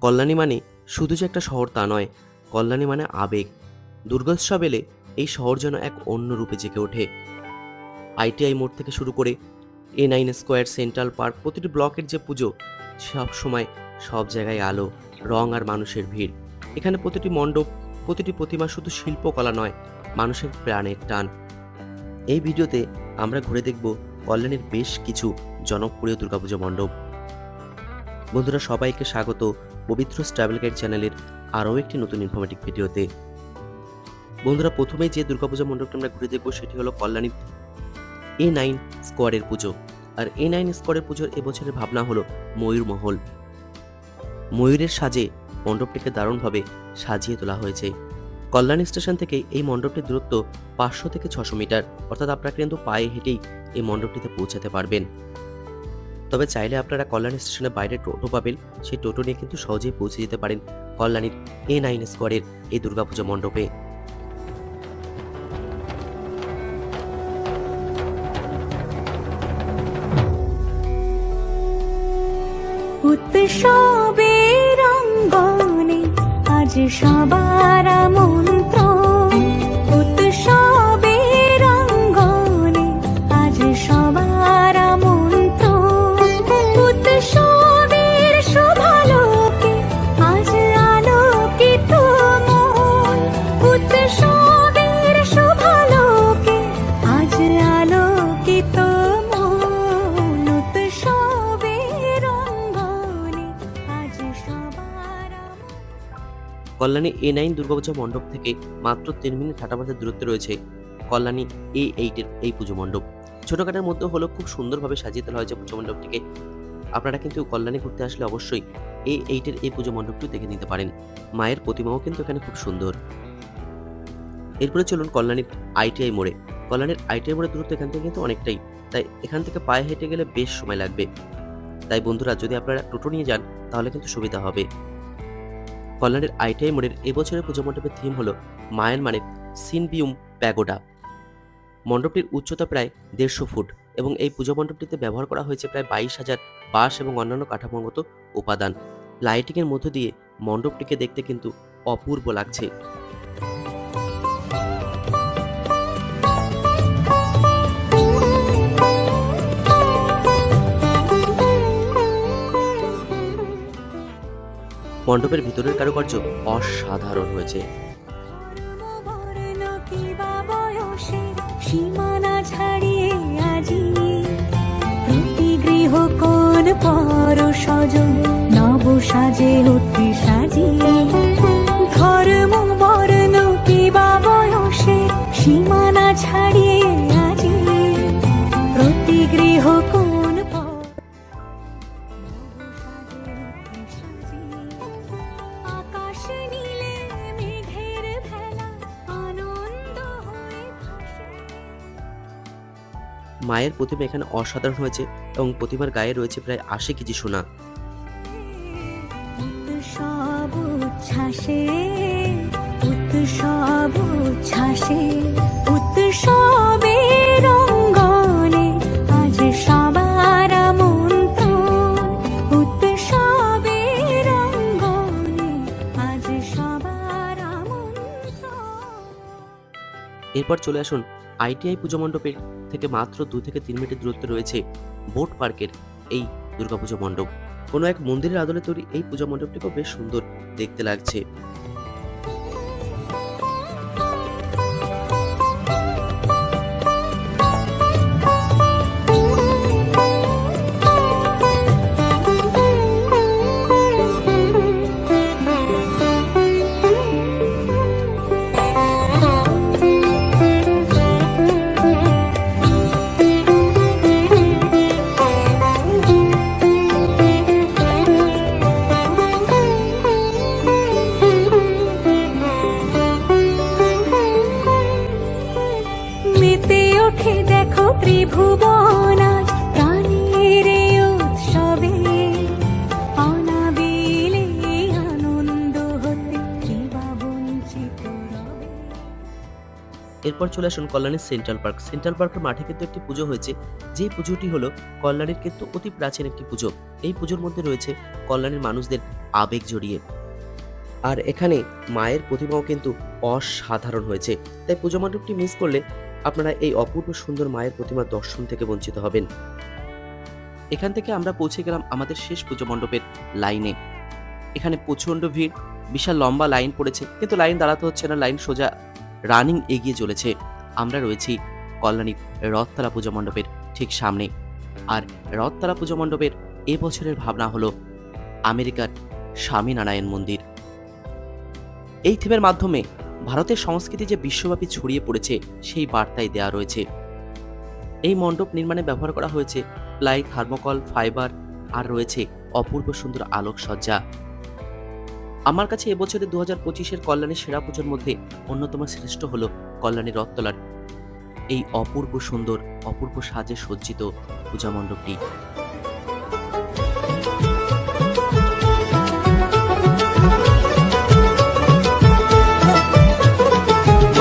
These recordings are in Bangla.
কল্যাণী মানে শুধু যে একটা শহর তা নয়, কল্যাণী মানে আবেগ। দুর্গোৎসব এলে এই শহর যেন এক অন্য রূপে জেগে ওঠে। আইটিআই মোড় থেকে শুরু করে এ নাইন স্কোয়ার, সেন্ট্রাল পার্ক প্রতিটি ব্লকের যে পুজো, সব সময় সব জায়গায় আলো, রং আর মানুষের ভিড়। এখানে প্রতিটি মণ্ডপ, প্রতিটি প্রতিমা শুধু শিল্পকলা নয়, মানুষের প্রাণের টান। এই ভিডিওতে আমরা ঘুরে দেখব কল্যাণের বেশ কিছু জনপ্রিয় দুর্গাপুজো মণ্ডপ। বন্ধুরা সবাইকে স্বাগত। পবিত্র ট্রাভেল গাইড চ্যানেলের আরও একটি নতুন ইনফরমেটিভ ভিডিওতে বন্ধুরা, প্রথমেই যে দুর্গাপূজা মণ্ডপটা আমরা ঘুরে দেখব সেটি হলো কল্যাণী এ নাইন স্কোয়ারের পুজো। আর এ নাইন স্কোয়ারের পুজোর এবছরের ভাবনা হলো ময়ূরমহল ময়ূরের সাজে মণ্ডপটিকে দারুণভাবে সাজিয়ে তোলা হয়েছে। কল্যাণী স্টেশন থেকে এই মণ্ডপটির দূরত্ব পাঁচশো থেকে ছশো মিটার। অর্থাৎ আপনারা কিন্তু পায়ে হেঁটেই এই মণ্ডপটিতে পৌঁছাতে পারবেন। তবে চাইলে আপনারা কল্যাণী স্টেশনের বাইরে টোটো পাবেন। সেই টোটো নিয়ে কিন্তু সহজেই পৌঁছে যেতে পারেন কল্যাণীর এ নাইন স্কোয়ারের এই দুর্গাপুজো মণ্ডপে। উৎসবের অঙ্গনে আজ সবার মন্ত্র কল্যাণী এ নাইন দুর্গাপূজা মণ্ডপ থেকে মাত্র তিন মিনিট হাঁটামাথার দূরত্বে রয়েছে কল্যাণী এ এইটের এই পুজো মণ্ডপ। ছোটখাটের মধ্যে হলেও খুব সুন্দরভাবে সাজিয়ে তোলা হয়েছে পুজো মণ্ডপটিকে। আপনারা কিন্তু কল্যাণী ঘুরতে আসলে অবশ্যই এ এইটের এই পুজো মণ্ডপটি দেখে নিতে পারেন। মায়ের প্রতিমাও কিন্তু এখানে খুব সুন্দর। এরপরে চলুন কল্যাণীর আইটিআই মোড়ে। কল্যাণীর আইটিআই মোড়ের দূরত্ব এখান থেকে কিন্তু অনেকটাই। তাই এখান থেকে পায়ে হেঁটে গেলে বেশ সময় লাগবে। তাই বন্ধুরা, যদি আপনারা টোটো নিয়ে যান, তাহলে কিন্তু সুবিধা হবে। কল্যাণের আইটিআই মোড়ের এবছরের পুজো মণ্ডপের থিম হলো মায়ের মানে সিনবিউম প্যাগোডা। মণ্ডপটির উচ্চতা প্রায় দেড়শো ফুট এবং এই পুজো মণ্ডপটিতে ব্যবহার করা হয়েছে প্রায় বাইশ হাজার বাঁশ এবং অন্যান্য কাঠামোগত উপাদান। লাইটিংয়ের মধ্য দিয়ে মণ্ডপটিকে দেখতে কিন্তু অপূর্ব লাগছে। মণ্ডপের ভিতরের কারুকার্য অসাধারণ হয়েছে। সীমানা ছাড়িয়ে আজি। প্রতি গৃহ কোন নব সাজে কিবা বয়সে সীমানা ছাড়িয়ে গৃহ মায়ের প্রতিমা এখানে অসাধারণ হয়েছে এবং প্রতিমার গায়ে রয়েছে প্রায় আশি কেজি সোনা। উচ্ছ্বাসে, উৎসব উচ্ছ্বাসে উৎসবের এরপর চলে আসুন আইটিআই পুজো মণ্ডপের থেকে মাত্র দু থেকে তিন মিনিটের দূরত্বে রয়েছে বোট পার্কের এই দুর্গাপুজো মণ্ডপ। কোনো এক মন্দিরের আদলে তৈরি এই পূজা খুব বেশ সুন্দর দেখতে লাগছে। এরপর চলে আসুন কল্যাণীর সেন্ট্রাল পার্ক। সেন্ট্রাল পার্কের মাঠে কিন্তু একটি পুজো হয়েছে। যে পুজোটি হলো কল্যাণীর কিন্তু অতি প্রাচীন একটি পুজো। এই পুজোর মধ্যে রয়েছে কল্যাণীর মানুষদের আবেগ জড়িয়ে। আর এখানে মায়ের প্রতিমাও কিন্তু অসাধারণ হয়েছে। তাই পুজো মণ্ডপটি মিস করলে আপনারা এই অপূর্ব সুন্দর মায়ের প্রতিমা দর্শন থেকে বঞ্চিত হবেন। এখান থেকে আমরা পৌঁছে গেলাম আমাদের শেষ পুজো মণ্ডপের লাইনে। এখানে প্রচণ্ড ভিড়, বিশাল লম্বা লাইন পড়েছে, কিন্তু লাইন দাঁড়াতে হচ্ছে না, লাইন সোজা রানিং এগিয়ে চলেছে। আমরা রয়েছি কল্যাণীর রথতলা পুজো মণ্ডপের ঠিক সামনে। আর রথতলা পুজো মণ্ডপের এ বছরের ভাবনা হলো আমেরিকার স্বামীনারায়ণ মন্দির। এই থিমের মাধ্যমে ভারতের সংস্কৃতি যে বিশ্বব্যাপী ছড়িয়ে পড়েছে, সেই বার্তাই দেওয়া রয়েছে। এই মণ্ডপ নির্মাণে ব্যবহার করা হয়েছে প্লাই, থার্মোকল, ফাইবার আর রয়েছে অপূর্ব সুন্দর আলোকসজ্জা। আমার কাছে এবছরে দু হাজার পঁচিশের কল্যাণীর সেরা পুজোর মধ্যে অন্যতম শ্রেষ্ঠ হলো কল্যাণী রথতলার। এই অপূর্ব সুন্দর, অপূর্ব সাজে সজ্জিত পূজা মণ্ডপটি।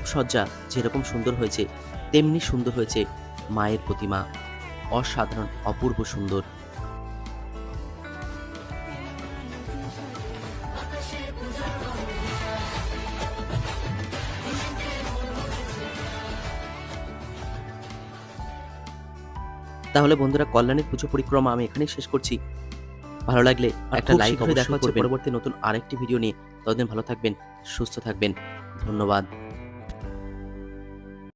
এখানে মণ্ডপ সজ্জা যেরকম সুন্দর হয়েছে তেমনি সুন্দর হয়েছে মায়ের প্রতিমা। অসাধারণ অপূর্ব সুন্দর। তাহলে বন্ধুরা কল্যাণের পুজো পরিক্রমা আমি এখানেই শেষ করছি। ভালো লাগলে একটা লাইক দেখা হচ্ছে পরবর্তী নতুন আরেকটি ভিডিও নিয়ে। ততদিন ভালো থাকবেন সুস্থ থাকবেন। ধন্যবাদ।